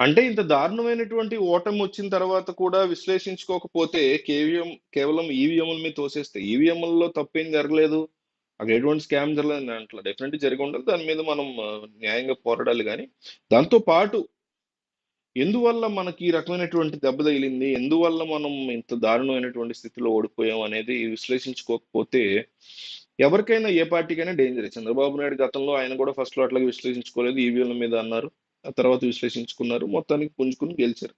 అంటే ఇంత దారుణమైనటువంటి ఓటమి వచ్చిన తర్వాత కూడా విశ్లేషించుకోకపోతే కేవీఎం కేవలం ఈవీఎంల మీద తోసేస్తే ఈవీఎంలలో తప్పేం జరగలేదు. అక్కడ ఎటువంటి స్కామ్ జరగలేదు దాంట్లో డెఫినెట్లీ జరిగి ఉండదు. దాని మీద మనం న్యాయంగా పోరాడాలి కానీ దాంతో పాటు ఎందువల్ల మనకి ఈ రకమైనటువంటి దెబ్బ తగిలింది? ఎందువల్ల మనం ఇంత దారుణమైనటువంటి స్థితిలో ఓడిపోయాం అనేది విశ్లేషించుకోకపోతే ఎవరికైనా ఏ పార్టీకైనా డేంజర్. చంద్రబాబు నాయుడు గతంలో ఆయన కూడా ఫస్ట్లో అట్లాగే విశ్లేషించుకోలేదు. ఈవీఎంల మీద అన్నారు. తర్వాత విశ్లేషించుకున్నారు. మొత్తానికి పుంజుకుని గెలిచారు.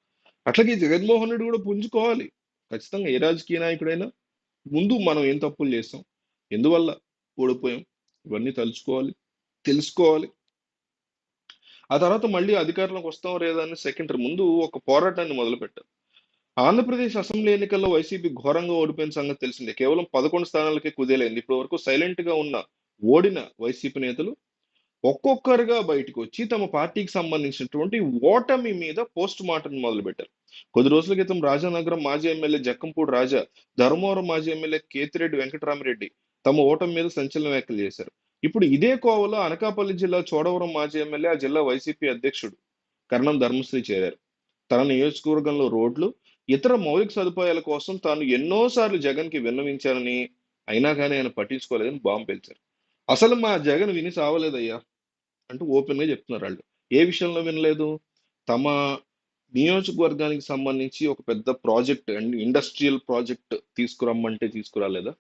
అట్లాగే జగన్మోహన్ రెడ్డి కూడా పుంజుకోవాలి. ఖచ్చితంగా ఏ రాజకీయ నాయకుడైనా ముందు మనం ఏం తప్పులు చేస్తాం? ఎందువల్ల ఓడిపోయాం? ఇవన్నీ తలుచుకోవాలి తెలుసుకోవాలి. ఆ తర్వాత మళ్ళీ అధికారంలోకి వస్తాం లేదా అని సెకండరీ ముందు ఒక పోరాటాన్ని మొదలుపెట్టారు. ఆంధ్రప్రదేశ్ అసెంబ్లీ ఎన్నికల్లో వైసీపీ ఘోరంగా ఓడిపోయిన సంగతి తెలిసిందే. కేవలం పదకొండు స్థానాలకే కుదేలైంది. ఇప్పటి వరకు సైలెంట్గా ఉన్న ఓడిన వైసీపీ నేతలు ఒక్కొక్కరుగా బయటకు వచ్చి తమ పార్టీకి సంబంధించినటువంటి ఓటమి మీద పోస్ట్ మార్టం మొదలు పెట్టారు కొద్ది రోజుల క్రితం రాజానగరం మాజీ ఎమ్మెల్యే జక్కంపూడి రాజా ధర్మవరం మాజీ ఎమ్మెల్యే కేతిరెడ్డి వెంకటరామిరెడ్డి తమ ఓటమి మీద సంచలన వ్యాఖ్యలు చేశారు. ఇప్పుడు ఇదే కోవలో అనకాపల్లి జిల్లా చోడవరం మాజీ ఎమ్మెల్యే ఆ జిల్లా వైసీపీ అధ్యక్షుడు కరణం ధర్మశ్రీ చేరారు. తన నియోజకవర్గంలో రోడ్లు ఇతర మౌలిక సదుపాయాల కోసం తాను ఎన్నోసార్లు జగన్కి విన్నవించానని అయినా కానీ ఆయన పట్టించుకోలేదని బాంబు పేల్చారు. అసలు మా జగన్ విని సావలేదయ్యా. అంటూ ఓపెన్గా చెప్తున్నారు వాళ్ళు. ఏ విషయంలో వినలేదు? తమ నియోజకవర్గానికి సంబంధించి ఒక పెద్ద ప్రాజెక్ట్ అండ్ ఇండస్ట్రియల్ ప్రాజెక్ట్ తీసుకురమ్మంటే తీసుకురాలేదా?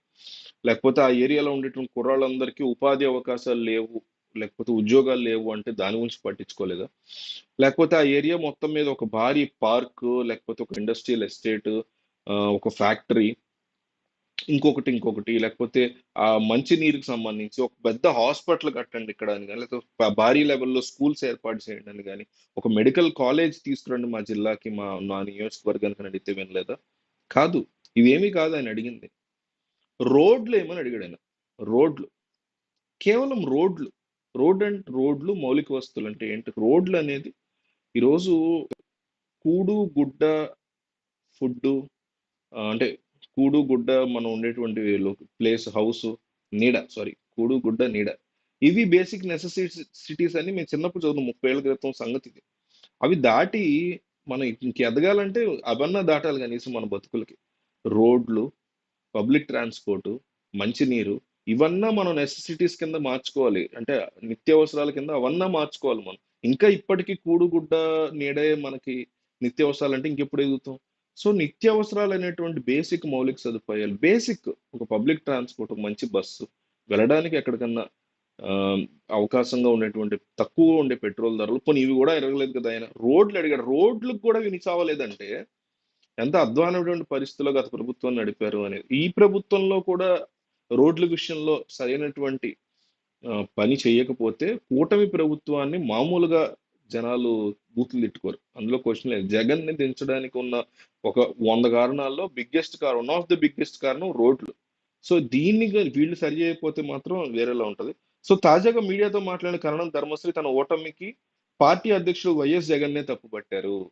లేకపోతే ఆ ఏరియాలో ఉండేటువంటి కుర్రాళ్ళందరికీ ఉపాధి అవకాశాలు లేవు లేకపోతే ఉద్యోగాలు లేవు అంటే దాని గురించి పట్టించుకోలేదా? లేకపోతే ఆ ఏరియా మొత్తం మీద ఒక భారీ పార్క్ లేకపోతే ఒక ఇండస్ట్రియల్ ఎస్టేట్ ఒక ఫ్యాక్టరీ ఇంకొకటి ఇంకొకటి. లేకపోతే ఆ మంచి నీరుకి సంబంధించి ఒక పెద్ద హాస్పిటల్ కట్టండి ఇక్కడ అని కానీ లేకపోతే భారీ లెవెల్లో స్కూల్స్ ఏర్పాటు చేయండి అని కానీ ఒక మెడికల్ కాలేజ్ తీసుకురండి మా జిల్లాకి మా నా నియోజకవర్గానికి అని అడిగితే వినలేదా? కాదు. ఇవేమీ కాదు ఆయన అడిగింది. రోడ్లు ఏమని అడిగాడు ఆయన? రోడ్లు. కేవలం రోడ్లు. రోడ్ అండ్ రోడ్లు మౌలిక వస్తువులు అంటే ఏంటి? రోడ్లు అనేది ఈరోజు కూడు గుడ్డ ఫుడ్ అంటే కూడు గుడ్డ మనం ఉండేటువంటి ప్లేస్ హౌస్ నీడ సారీ కూడు గుడ్డ నీడ. ఇవి బేసిక్ నెసెసిటీస్ అని మేము చిన్నప్పుడు చదువు ముప్పై ఏళ్ళ క్రితం సంగతి ఇది. అవి దాటి మనం ఇంక ఎదగాలంటే అవన్నీ దాటాలి కనీసం మన బతుకులకి. రోడ్లు పబ్లిక్ ట్రాన్స్పోర్టు మంచినీరు ఇవన్నా మనం నెసెసిటీస్ కింద మార్చుకోవాలి. అంటే నిత్యావసరాల కింద అవన్నా మార్చుకోవాలి మనం. ఇంకా ఇప్పటికీ కూడుగుడ్డ నీడే మనకి నిత్యావసరాలు అంటే ఇంకెప్పుడు ఎదుగుతాం? సో నిత్యావసరాలు అనేటువంటి బేసిక్ మౌలిక సదుపాయాలు బేసిక్ ఒక పబ్లిక్ ట్రాన్స్పోర్ట్ ఒక మంచి బస్సు వెళ్ళడానికి ఎక్కడికన్నా అవకాశంగా ఉండేటువంటి తక్కువ ఉండే పెట్రోల్ ధరలు పోనీ ఇవి కూడా ఎరగలేదు కదా ఆయన రోడ్లు అడిగాడు. రోడ్లకు కూడా వినిసావలేదంటే ఎంత అధ్వానమైనటువంటి పరిస్థితుల్లో గత ప్రభుత్వం నడిపారు అనేది ఈ ప్రభుత్వంలో కూడా రోడ్ల విషయంలో సరైనటువంటి పని చేయకపోతే కూటమి ప్రభుత్వాన్ని మామూలుగా జనాలు బూతులు తిట్టుకోరు. అందులో క్వశ్చన్ లేదు. జగన్ని దించడానికి ఉన్న ఒక వంద కారణాల్లో బిగ్గెస్ట్ కారణం వన్ ఆఫ్ ది బిగ్గెస్ట్ కారణం రోడ్లు. సో దీన్ని వీళ్ళు సరి చేయకపోతే మాత్రం వేరేలా ఉంటది. సో తాజాగా మీడియాతో మాట్లాడిన కరణం ధర్మశ్రీ తన ఓటమికి పార్టీ అధ్యక్షుడు వైఎస్ జగన్నే తప్పుపట్టారు.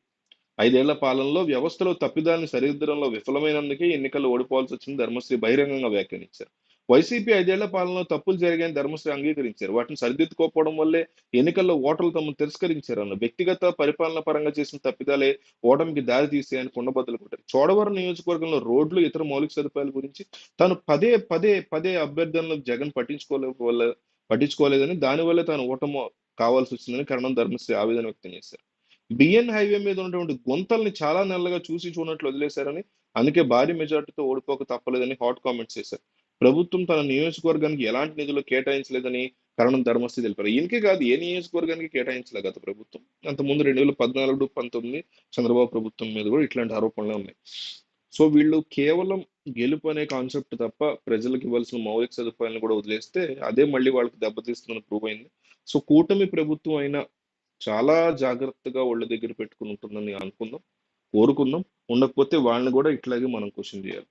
ఐదేళ్ళ పాలనలో వ్యవస్థలో తప్పిదాన్ని సరిదిద్దడంలో విఫలమైనందుకే ఎన్నికల్లో ఓడిపోవాల్సి వచ్చింది ధర్మశ్రీ బహిరంగంగా వ్యాఖ్యానించారు. వైసీపీ ఐదేళ్ళ పాలనలో తప్పులు జరిగాయని ధర్మశ్రీ అంగీకరించారు. వాటిని సరిదిద్దుకోకపోవడం వల్లే ఎన్నికల్లో ఓటర్లు తమను తిరస్కరించారు అన్న వ్యక్తిగత పరిపాలన పరంగా చేసిన తప్పిదాలే ఓటమికి దారి తీసాయని కుండబద్దలు కొట్టారు. చోడవరం నియోజకవర్గంలో రోడ్లు ఇతర మౌలిక సదుపాయాల గురించి తాను పదే పదే పదే అభ్యర్థనలు జగన్ పట్టించుకోలే వల్ల పట్టించుకోలేదని దానివల్ల తాను ఓటము కావాల్సి వచ్చిందని కరణం ధర్మశ్రీ ఆవేదన వ్యక్తం చేశారు. బిఎన్ హైవే మీద ఉన్నటువంటి గుంతల్ని చాలా నెలలుగా చూసి చూడనట్లు వదిలేశారని అందుకే భారీ మెజార్టీతో ఓడిపోక తప్పలేదని హాట్ కామెంట్స్ చేశారు. ప్రభుత్వం తన నియోజకవర్గానికి ఎలాంటి నిధులు కేటాయించలేదని కరణం ధర్మశ్రీ తెలిపారు. ఈయనకే కాదు ఏ నియోజకవర్గానికి కేటాయించలే గత ప్రభుత్వం. అంతకుముందు రెండు వేల పద్నాలుగు పంతొమ్మిది చంద్రబాబు ప్రభుత్వం మీద కూడా ఇట్లాంటి ఆరోపణలే ఉన్నాయి. సో వీళ్ళు కేవలం గెలుపు అనే కాన్సెప్ట్ తప్ప ప్రజలకు ఇవ్వాల్సిన మౌలిక సదుపాయాలను కూడా వదిలేస్తే అదే మళ్ళీ వాళ్ళకి దెబ్బతీస్తుందని ప్రూవ్ అయింది. సో కూటమి ప్రభుత్వం అయినా చాలా జాగ్రత్తగా వాళ్ళ దగ్గర పెట్టుకుని ఉంటుందని అనుకుందాం కోరుకుందాం. ఉండకపోతే వాళ్ళని కూడా ఇట్లాగే మనం క్వశ్చన్ చేయాలి.